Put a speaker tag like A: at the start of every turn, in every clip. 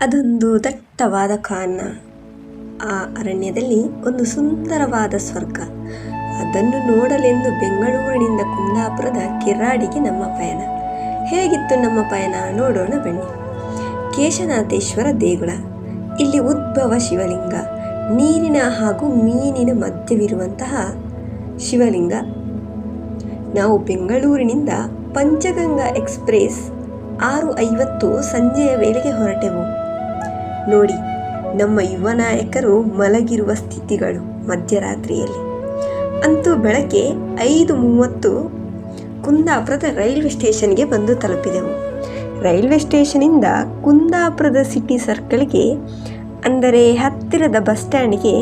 A: ಅದೊಂದು ದಟ್ಟವಾದ ಕಾನ ಆ ಅರಣ್ಯದಲ್ಲಿ ಒಂದು ಸುಂದರವಾದ ಸ್ವರ್ಗ. ಅದನ್ನು ನೋಡಲೆಂದು ಬೆಂಗಳೂರಿನಿಂದ ಕುಂದಾಪುರದ ಕಿರಾಡಿಗೆ ನಮ್ಮ ಪಯಣ. ಹೇಗಿತ್ತು ನಮ್ಮ ಪಯಣ? ನೋಡೋಣ ಬನ್ನಿ. ಕೇಶನಾಥೇಶ್ವರ ದೇಗುಲ. ಇಲ್ಲಿ ಉದ್ಭವ ಶಿವಲಿಂಗ. ನೀರಿನ ಹಾಗೂ ಮೀನಿನ ಮಧ್ಯವಿರುವಂತಹ ಶಿವಲಿಂಗ. ನಾವು ಬೆಂಗಳೂರಿನಿಂದ ಪಂಚಗಂಗಾ ಎಕ್ಸ್ಪ್ರೆಸ್ ಆರು ಐವತ್ತು ಸಂಜೆಯ ವೇಳೆಗೆ ಹೊರಟೆವು. ನೋಡಿ, ನಮ್ಮ ಯುವ ನಾಯಕರು ಮಲಗಿರುವ ಸ್ಥಿತಿಗಳು ಮಧ್ಯರಾತ್ರಿಯಲ್ಲಿ. ಅಂತೂ ಬೆಳಗ್ಗೆ ಐದು ಮೂವತ್ತು ಕುಂದಾಪುರದ ರೈಲ್ವೆ ಸ್ಟೇಷನ್ಗೆ ಬಂದು ತಲುಪಿದೆವು. ರೈಲ್ವೆ ಸ್ಟೇಷನಿಂದ ಕುಂದಾಪುರದ ಸಿಟಿ ಸರ್ಕಲ್ಗೆ, ಅಂದರೆ ಹತ್ತಿರದ ಬಸ್ ಸ್ಟ್ಯಾಂಡ್ಗೆ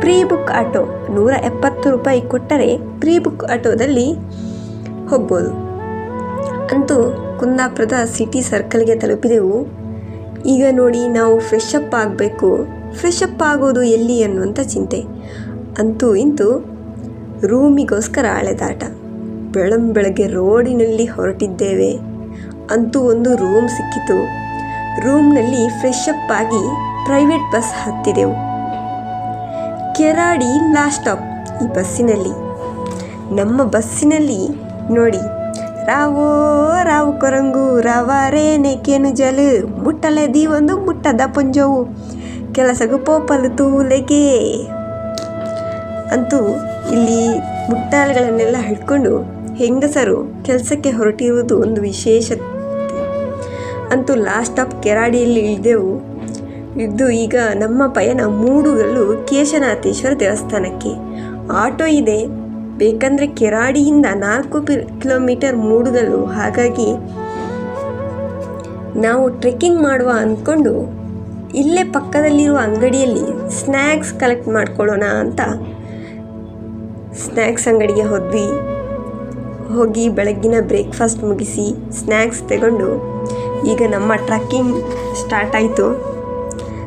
A: ಪ್ರೀ ಬುಕ್ ಆಟೋ ನೂರ ಎಪ್ಪತ್ತು ರೂಪಾಯಿ ಕೊಟ್ಟರೆ ಪ್ರೀ ಬುಕ್ ಆಟೋದಲ್ಲಿ ಹೋಗ್ಬೋದು. ಅಂತೂ ಕುಂದಾಪುರದ ಸಿಟಿ ಸರ್ಕಲ್ಗೆ ತಲುಪಿದೆವು. ಈಗ ನೋಡಿ ನಾವು ಫ್ರೆಶ್ ಅಪ್ ಆಗಬೇಕು. ಫ್ರೆಶ್ ಅಪ್ ಆಗೋದು ಎಲ್ಲಿ ಅನ್ನುವಂಥ ಚಿಂತೆ. ಅಂತೂ ಇಂತೂ ರೂಮಿಗೋಸ್ಕರ ಅಳೆದಾಟ ಬೆಳಂ ಬೆಳಗ್ಗೆ ರೋಡಿನಲ್ಲಿ ಹೊರಟಿದ್ದೇವೆ. ಅಂತೂ ಒಂದು ರೂಮ್ ಸಿಕ್ಕಿತು. ರೂಮ್ನಲ್ಲಿ ಫ್ರೆಶ್ ಅಪ್ ಆಗಿ ಪ್ರೈವೇಟ್ ಬಸ್ ಹತ್ತಿದೆವು. ಕೆರಾಡಿ ಲಾಸ್ಟ್ ಸ್ಟಾಪ್ ಈ ಬಸ್ಸಿನಲ್ಲಿ ನಮ್ಮ ಬಸ್ಸಿನಲ್ಲಿ ನೋಡಿ ರಾವೋ, ರಾವು ಕೊರಂಗು ರವಾರೇನೆ ಜಲ್ ಜಲು ಮುಟ್ಟಲೆದಿ ಒಂದು ಮುಟ್ಟದ ಪುಂಜವು, ಕೆಲಸಗೂ ಪೋಪಲು ತೂಲೆಗೆ. ಅಂತೂ ಇಲ್ಲಿ ಮುಟ್ಟಾಳುಗಳನ್ನೆಲ್ಲ ಹಿಡ್ಕೊಂಡು ಹೆಂಗಸರು ಕೆಲಸಕ್ಕೆ ಹೊರಟಿರುವುದು ಒಂದು ವಿಶೇಷತೆ ಅಂತೂ ಲಾಸ್ಟ್ ಆಫ್ ಕೆರಾಡಿಯಲ್ಲಿ ಇಳಿದೆವು. ಇದ್ದು ಈಗ ನಮ್ಮ ಪಯಣ ಮೂಡುಗಲ್ಲು ಕೇಶನಾಥೇಶ್ವರ ದೇವಸ್ಥಾನಕ್ಕೆ. ಆಟೋ ಇದೆ. ಬೇಕಂದರೆ ಕೆರಾಡಿಯಿಂದ ನಾಲ್ಕು ಕಿಲೋಮೀಟರ್ ಮೂಡುಗಲ್ಲು ಹಾಗಾಗಿ ನಾವು ಟ್ರೆಕ್ಕಿಂಗ್ ಮಾಡುವ ಅಂದ್ಕೊಂಡು ಇಲ್ಲೇ ಪಕ್ಕದಲ್ಲಿರುವ ಅಂಗಡಿಯಲ್ಲಿ ಸ್ನ್ಯಾಕ್ಸ್ ಕಲೆಕ್ಟ್ ಮಾಡ್ಕೊಳ್ಳೋಣ ಅಂತ ಸ್ನ್ಯಾಕ್ಸ್ ಅಂಗಡಿಗೆ ಹೋದ್ವಿ. ಹೋಗಿ ಬೆಳಗ್ಗಿನ ಬ್ರೇಕ್ಫಾಸ್ಟ್ ಮುಗಿಸಿ ಸ್ನ್ಯಾಕ್ಸ್ ತಗೊಂಡು ಈಗ ನಮ್ಮ ಟ್ರಕ್ಕಿಂಗ್ ಸ್ಟಾರ್ಟ್ ಆಯಿತು.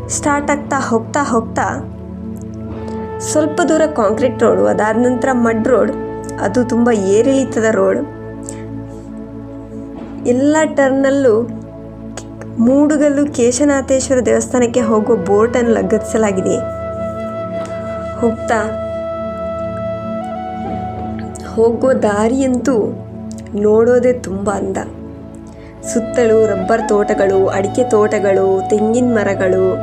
A: ಸ್ಟಾರ್ಟ್ ಆಗ್ತಾ ಹೋಗ್ತಾ ಹೋಗ್ತಾ ಸ್ವಲ್ಪ ದೂರ ಕಾಂಕ್ರೀಟ್ ರೋಡು, ಅದಾದ ನಂತರ ಮಡ್ ರೋಡ್. ಅದು ತುಂಬ ಏರಿಳಿತದ ರೋಡ್. ಎಲ್ಲ ಟರ್ನಲ್ಲೂ ಮೂಡುಗಲ್ಲು ಕೇಶನಾಥೇಶ್ವರ ದೇವಸ್ಥಾನಕ್ಕೆ ಹೋಗುವ ಬೋಟನ್ನು ಲಗತ್ತಿಸಲಾಗಿದೆ. ಹೋಗ್ತಾ ಹೋಗುವ ದಾರಿಯಂತೂ ನೋಡೋದೇ ತುಂಬ ಅಂದ. ಸುತ್ತಲೂ ರಬ್ಬರ್ ತೋಟಗಳು, ಅಡಿಕೆ ತೋಟಗಳು, ತೆಂಗಿನ ಮರಗಳು.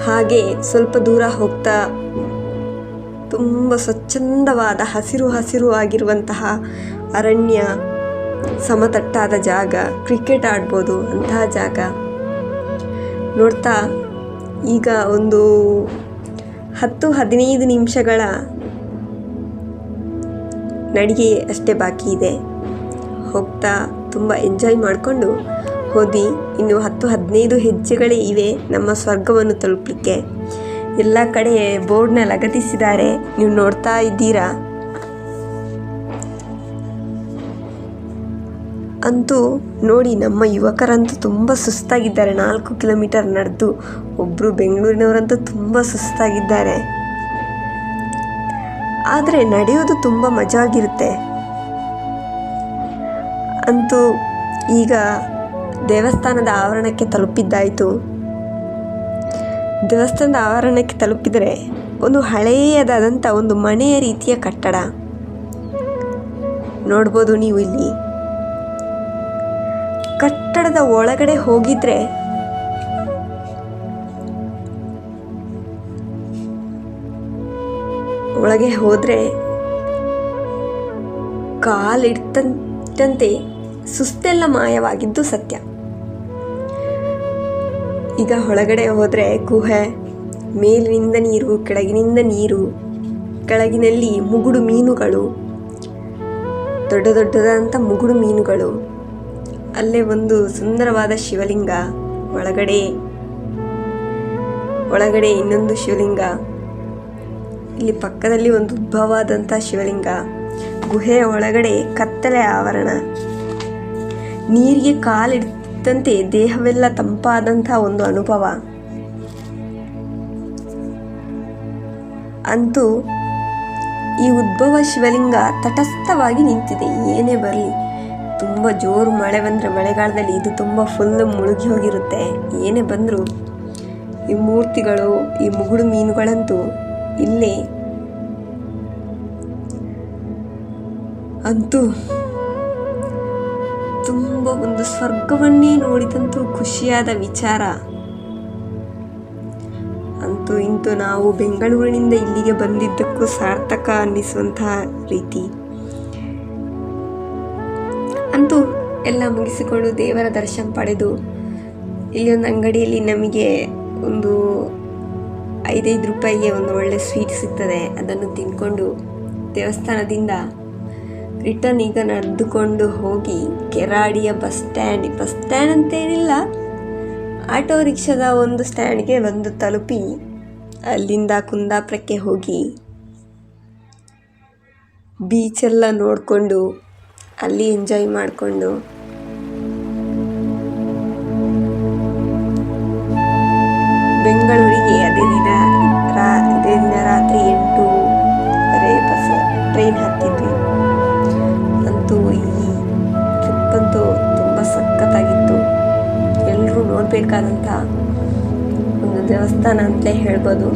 A: ಹಾಗೆ ಸ್ವಲ್ಪ ದೂರ ಹೋಗ್ತಾ ತುಂಬ ಸ್ವಚ್ಛಂದವಾದ, ಹಸಿರು ಹಸಿರು ಆಗಿರುವಂತಹ ಅರಣ್ಯ, ಸಮತಟ್ಟಾದ ಜಾಗ ಕ್ರಿಕೆಟ್ ಆಡ್ಬೋದು, ಅಂತಹ ಜಾಗ. ನೋಡ್ತಾ, ಈಗ ಒಂದು ಹತ್ತು ಹದಿನೈದು ನಿಮಿಷಗಳ ನಡಿಗೆ ಅಷ್ಟೇ ಬಾಕಿ ಇದೆ. ಹೋಗ್ತಾ ತುಂಬ ಎಂಜಾಯ್ ಮಾಡಿಕೊಂಡು ಹೋದಿ ಇನ್ನು ಹತ್ತು ಹದಿನೈದು ಹೆಜ್ಜೆಗಳೇ ಇವೆ ನಮ್ಮ ಸ್ವರ್ಗವನ್ನು ತಲುಪಲಿಕ್ಕೆ. ಎಲ್ಲ ಕಡೆ ಬೋರ್ಡ್ನ ಲಗತ್ತಿಸಿದ್ದಾರೆ. ನೀವು ನೋಡ್ತಾ ಇದ್ದೀರಾ? ಅಂತೂ ನೋಡಿ ನಮ್ಮ ಯುವಕರಂತೂ ತುಂಬ ಸುಸ್ತಾಗಿದ್ದಾರೆ. ನಾಲ್ಕು ಕಿಲೋಮೀಟರ್ ನಡೆದು ಒಬ್ಬರು ಬೆಂಗಳೂರಿನವರಂತೂ ತುಂಬ ಸುಸ್ತಾಗಿದ್ದಾರೆ. ಆದರೆ ನಡೆಯೋದು ತುಂಬ ಮಜಾ ಆಗಿರುತ್ತೆ ಅಂತೂ ಈಗ ದೇವಸ್ಥಾನದ ಆವರಣಕ್ಕೆ ತಲುಪಿದ್ದಾಯಿತು. ದೇವಸ್ಥಾನದ ಆವರಣಕ್ಕೆ ತಲುಪಿದರೆ ಒಂದು ಹಳೆಯದಾದಂಥ ಒಂದು ಮನೆಯ ರೀತಿಯ ಕಟ್ಟಡ. ನೋಡ್ಬೋದು ನೀವು ಇಲ್ಲಿ. ಕಟ್ಟಡದ ಒಳಗಡೆ ಹೋಗಿದ್ರೆ ಒಳಗೆ ಹೋದರೆ ಕಾಲಿಡ್ತಂತೆ ಸುಸ್ತೆಲ್ಲ ಮಾಯವಾಗಿದ್ದು ಸತ್ಯ. ಈಗ ಒಳಗಡೆ ಹೋದರೆ ಗುಹೆ, ಮೇಲಿನಿಂದ ನೀರು, ಕೆಳಗಿನಿಂದ ನೀರು, ಕೆಳಗಿನಲ್ಲಿ ಮುಗುಡು ಮೀನುಗಳು, ದೊಡ್ಡ ದೊಡ್ಡದಾದಂಥ ಮುಗುಡು ಮೀನುಗಳು. ಅಲ್ಲೇ ಒಂದು ಸುಂದರವಾದ ಶಿವಲಿಂಗ ಒಳಗಡೆ ಒಳಗಡೆ ಇನ್ನೊಂದು ಶಿವಲಿಂಗ. ಇಲ್ಲಿ ಪಕ್ಕದಲ್ಲಿ ಒಂದು ಉದ್ಭವವಾದಂಥ ಶಿವಲಿಂಗ. ಗುಹೆಯ ಒಳಗಡೆ ಕತ್ತಲೆ ಆವರಣ. ನೀರಿಗೆ ಕಾಲಿಡ್ತಂತೆ ದೇಹವೆಲ್ಲ ತಂಪಾದಂಥ ಒಂದು ಅನುಭವ. ಅಂತೂ ಈ ಉದ್ಭವ ಶಿವಲಿಂಗ ತಟಸ್ಥವಾಗಿ ನಿಂತಿದೆ. ಏನೇ ಬರಲಿ, ತುಂಬ ಜೋರು ಮಳೆ ಬಂದರೆ ಮಳೆಗಾಲದಲ್ಲಿ ಇದು ತುಂಬ ಫುಲ್ ಮುಳುಗಿ ಹೋಗಿರುತ್ತೆ. ಏನೇ ಬಂದರೂ ಈ ಮೂರ್ತಿಗಳು, ಈ ಮುಗುಡು ಮೀನುಗಳಂತೂ ಇಲ್ಲೇ. ಅಂತೂ ತುಂಬ ಒಂದು ಸ್ವರ್ಗವನ್ನೇ ನೋಡಿದಂತೂ ಖುಷಿಯಾದ ವಿಚಾರ. ಅಂತೂ ಇಂತೂ ನಾವು ಬೆಂಗಳೂರಿನಿಂದ ಇಲ್ಲಿಗೆ ಬಂದಿದ್ದಕ್ಕೂ ಸಾರ್ಥಕ ಅನ್ನಿಸುವಂತಹ ರೀತಿ. ಅಂತೂ ಎಲ್ಲ ಮುಗಿಸಿಕೊಂಡು ದೇವರ ದರ್ಶನ ಪಡೆದು ಇಲ್ಲಿ ಒಂದು ಅಂಗಡಿಯಲ್ಲಿ ನಮಗೆ ಒಂದು ಐದೈದು ರೂಪಾಯಿಗೆ ಒಂದು ಒಳ್ಳೆ ಸ್ವೀಟ್ ಸಿಗ್ತದೆ. ಅದನ್ನು ತಿಂದ್ಕೊಂಡು ದೇವಸ್ಥಾನದಿಂದ ರಿಟರ್ನ್ ಈಗ ನಡೆದುಕೊಂಡು ಹೋಗಿ ಕೆರಾಡಿಯ ಬಸ್ ಸ್ಟ್ಯಾಂಡ್ ಬಸ್ ಸ್ಟ್ಯಾಂಡ್ ಅಂತೇನಿಲ್ಲ, ಆಟೋ ರಿಕ್ಷಾದ ಒಂದು ಸ್ಟ್ಯಾಂಡ್ಗೆ ಬಂದು ತಲುಪಿ ಅಲ್ಲಿಂದ ಕುಂದಾಪುರಕ್ಕೆ ಹೋಗಿ ಬೀಚೆಲ್ಲ ನೋಡಿಕೊಂಡು ಅಲ್ಲಿ ಎಂಜಾಯ್ ಮಾಡಿಕೊಂಡು ಎಲ್ಲರೂ ನೋಡಬೇಕಾದಂಥ ಒಂದು ದೇವಸ್ಥಾನ ಅಂತಲೇ ಹೇಳ್ಬೋದು.